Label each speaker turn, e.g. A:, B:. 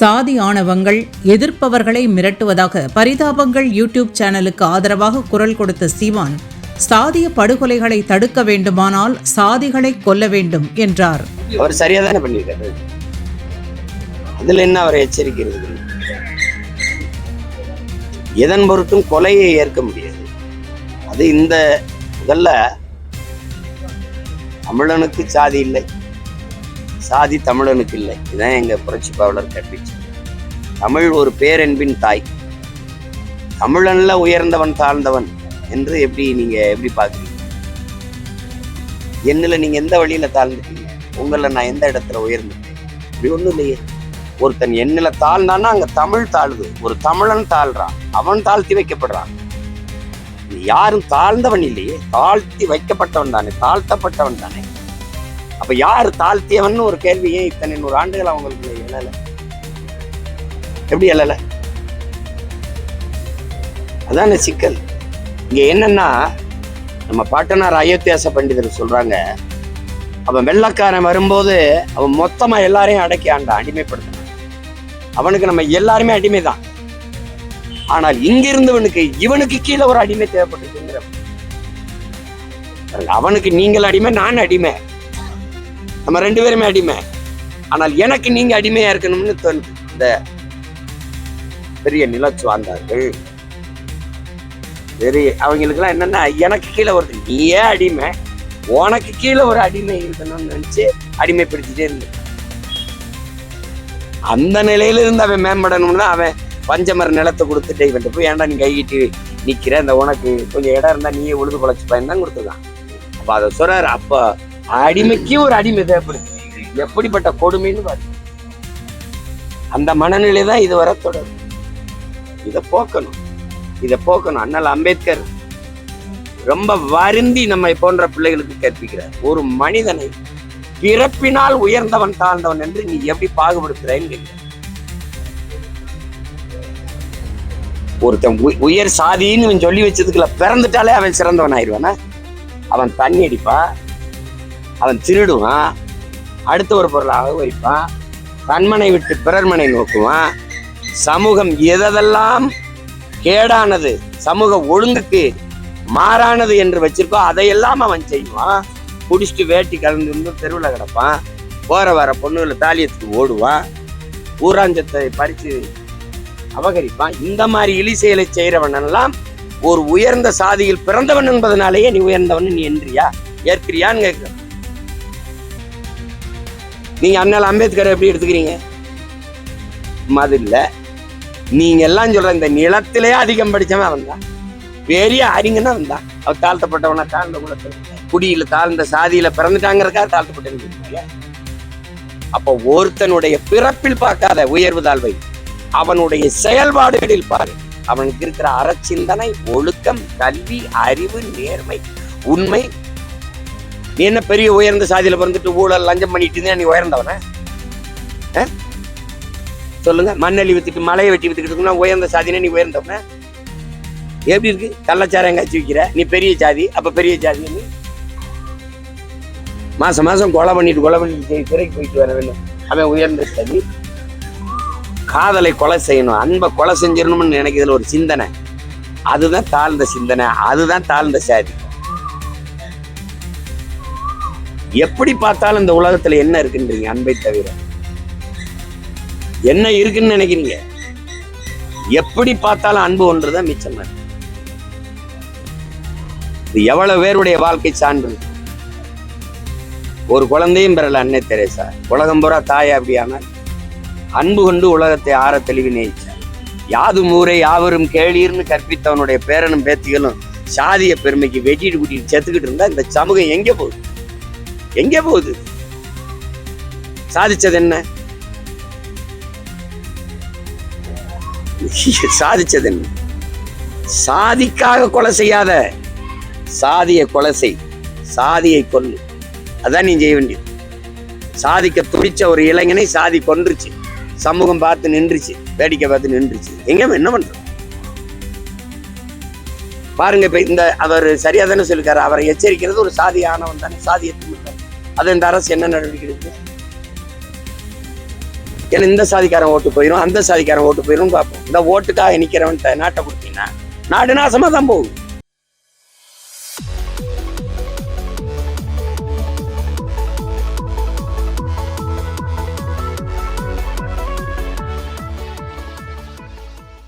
A: சாதி ஆணவங்கள் எதிர்ப்பவர்களை மிரட்டுவதாக பரிதாபங்கள் யூடியூப் சேனலுக்கு ஆதரவாக குரல் கொடுத்த சீமான் சாதிய படுகொலைகளை தடுக்க வேண்டுமானால் சாதிகளை கொல்ல வேண்டும் என்றார்.
B: அவர் சரியா தானே பண்ணிருக்காரு அதுல என்ன அவரை எச்சரிக்கிறது? எதன் பொருட்டும் கொலையை ஏற்க முடியாது. அது இந்த முதல்ல தமிழனுக்கு சாதி இல்லை. சாதி தமிழனுக்கு இல்லை. இதுதான் எங்க புரட்சி பாவலர் கற்பிச்சு தமிழ் ஒரு பேரன்பின் தாய். தமிழன்ல உயர்ந்தவன் தாழ்ந்தவன் என்று எப்படி நீங்க எப்படி பார்க்குறீங்க? என்னில் நீங்க எந்த வழியில தாழ்ந்துட்டீங்க? உங்களை நான் எந்த இடத்துல உயர்ந்துட்டேன்? இப்படி ஒண்ணும் இல்லையே. ஒருத்தன் என்னில் தாழ்ந்தான்னா அங்க தமிழ் தாழ்வு ஒரு தமிழன் தாழ்றான். அவன் தாழ்த்தி வைக்கப்படுறான். யாரும் தாழ்ந்தவன் இல்லையே. தாழ்த்தி வைக்கப்பட்டவன் தானே. தாழ்த்தப்பட்டவன் தானே. அப்ப யார் தாழ்த்தியவன் ஒரு கேள்வி ஏன் இத்தனை நூறு ஆண்டுகள் அவங்களுக்கு எழல? எப்படி எழல? அதான சிக்கல். இங்க என்னன்னா நம்ம பாட்டனார் அயோத்தியாச பண்டிதர் சொல்றாங்க அவன் வெள்ளக்காரன் வரும்போது அவன் மொத்தமா எல்லாரையும் அடக்கி ஆண்டான் அடிமைப்படுத்தினான். அவனுக்கு நம்ம எல்லாருமே அடிமை தான் ஆனால் இங்கிருந்தவனுக்கு இவனுக்கு கீழே ஒரு அடிமை தேவைப்பட்டுங்கிற அவனுக்கு நீங்கள் அடிமை நான் அடிமை. நம்ம ரெண்டு பேருமே அடிமை. ஆனால் எனக்கு நீங்க அடிமையா இருக்கணும்னு தோணுது இந்த பெரிய நிலச்சுவாந்தார்கள் பெரிய அவங்களுக்குலாம் என்னன்னா எனக்கு கீழே வருது நீயே அடிமை? உனக்கு கீழே ஒரு அடிமை இருக்கணும்னு நினைச்சு அடிமைப்படுத்திட்டே இருந்து அந்த நிலையில இருந்து அவன் மேம்படணும்னா அவன் பஞ்சமர நிலத்தை கொடுத்துட்டு இவன் போய் ஏன்டா நீ கையிட்டு நிக்கிற? இந்த உனக்கு கொஞ்சம் இடம் இருந்தா நீயே உழுது குழச்சி பயன் தான் கொடுத்துருக்கான் அப்ப அதை சொல்றாரு. அப்போ அடிமைக்கு ஒரு அடிமை தேவைப்படுது எப்படிப்பட்ட கொடுமைன்னு பாரு. அந்த மனநிலை தான் இதுவரை தொடரும். இதை போக்கணும். இதை போக்கணும். அண்ணல் அம்பேத்கர் ரொம்ப வருந்தி நம்மை போன்ற பிள்ளைகளுக்கு கற்பிக்கிறார். ஒரு மனிதனை பிறப்பினால் உயர்ந்தவன் தாழ்ந்தவன் என்று நீ எப்படி பாகுபடுத்துறேன்னு ஒருத்தன் உயர் சாதின்னு சொல்லி வச்சதுக்குள்ள பிறந்துட்டாலே அவன் சிறந்தவன் ஆயிடுவானா? அவன் தண்ணி அடிப்பா அவன் திருடுவான் அடுத்த ஒரு பொருளை வைப்பான் தன்மனை விட்டு பிறர்மனை நோக்குவான். சமூகம் எதெல்லாம் கேடானது சமூக ஒழுங்குக்கு மாறானது என்று வச்சிருக்கோ அதையெல்லாம் அவன் செய்வான். குடிச்சிட்டு வேட்டி கலந்து இருந்து தெருவில் கிடப்பான். போற வர பொண்ணுகளை தாலியத்துக்கு ஓடுவான். ஊராஞ்சத்தை பறித்து அபகரிப்பான். இந்த மாதிரி இழி செயலை செய்கிறவனெல்லாம் ஒரு உயர்ந்த சாதியில் பிறந்தவன் என்பதனாலேயே நீ உயர்ந்தவன் நீ என்றியா? ஏற்கிறியான்னு கேட்க நீங்க அண்ணல் அம்பேத்கர் எப்படி எடுத்துக்கிறீங்க? மது இல்லை நீங்க எல்லாம் சொல்ற இந்த நிலத்திலே அதிகம் படிச்சவன் அவன் தான். பெரிய அறிஞனா அவன் அவன் தாழ்த்தப்பட்டவனா தாழ்ந்த குலத்தில். குடியில தாழ்ந்த சாதியில பிறந்துட்டாங்கிறக்கா தாழ்த்தப்பட்டவங்க அப்ப ஒருத்தனுடைய பிறப்பில் பார்க்காத உயர்வு தாழ்வை அவனுடைய செயல்பாடுகளில் பாரு. அவனுக்கு இருக்கிற அறச்சிந்தனை ஒழுக்கம் கல்வி அறிவு நேர்மை உண்மை நீ என்ன பெரிய உயர்ந்த சாதியில் பிறந்துட்டு ஊழல் லஞ்சம் பண்ணிட்டு இருந்தா நீ உயர்ந்தவன? ஆ? சொல்லுங்க. மண்ணெளி வித்துட்டு மலையை வெட்டி வித்துக்கிட்டு இருக்கா உயர்ந்த சாதினா நீ உயர்ந்தவன? எப்படி இருக்கு? கள்ளச்சாரம் காய்ச்சி விற்கிற நீ பெரிய ஜாதி அப்ப பெரிய ஜாதி நீ மாசம் மாசம் கொலை பண்ணிட்டு கொலை பண்ணிட்டு சிறைக்கு போயிட்டு வர வேண்டும் அவன் உயர்ந்த சாதி. காதலை கொலை செய்யணும். அன்பை கொலை செஞ்சிடணும்னு நினைக்கிறதுல ஒரு சிந்தனை. அதுதான் தாழ்ந்த சிந்தனை. அதுதான் தாழ்ந்த சாதி. எப்படி பார்த்தாலும் இந்த உலகத்துல என்ன இருக்குன்றீங்க அன்பை தவிர? என்ன இருக்குன்னு நினைக்கிறீங்க? எப்படி பார்த்தாலும் அன்பு ஒன்றுதான் மிச்சம் இருக்கு. இது எவ்வளவு பேருடைய வாழ்க்கை சான்று? ஒரு குழந்தையும் பெறல அன்னை தெரேசா. உலகம் பூரா தாயா அப்படியானால் அன்பு கொண்டு உலகத்தை ஆற தெளிவு நேயிச்சார் யாதும் ஊரை யாவரும் கேளீர்னு கற்பித்தவனுடைய பேரனும் பேத்திகளும் சாதிய பெருமைக்கு வெட்டிட்டு கூட்டிட்டு செத்துக்கிட்டு இருந்தா இந்த சமூகம் எங்க போகுது? எங்க போகுது? சாதிச்சது என்ன? சாதிச்சது என்ன? சாதிக்காக கொலை செய்யாத சாதியை கொலை செய். சாதியை கொல்லு. அதான் நீ செய்ய வேண்டியது. சாதிக்க துடிச்ச ஒரு இளைஞனை சாதி கொன்றுச்சு. சமூகம் பார்த்து நின்றுச்சு வேடிக்கை பார்த்து நின்றுச்சு. எங்க என்ன பண்ற பாருங்க இப்ப இந்த அவர் சரியா தானே சொல்லிருக்காரு. அவரை எச்சரிக்கிறது ஒரு சாதி தானே. சாதியை திமுக அது இந்த அரசு என்ன நடவடிக்கை எடுக்குது? ஏன்னா இந்த சாதிக்காரன் ஓட்டு போயிடும் அந்த சாதிக்காரன் ஓட்டு போயிடும் பார்ப்போம் இந்த ஓட்டுக்காக நிற்கிறவன்ட்ட நாட்டை கொடுத்தீங்கன்னா நாடு நாசமா தான் போகும்.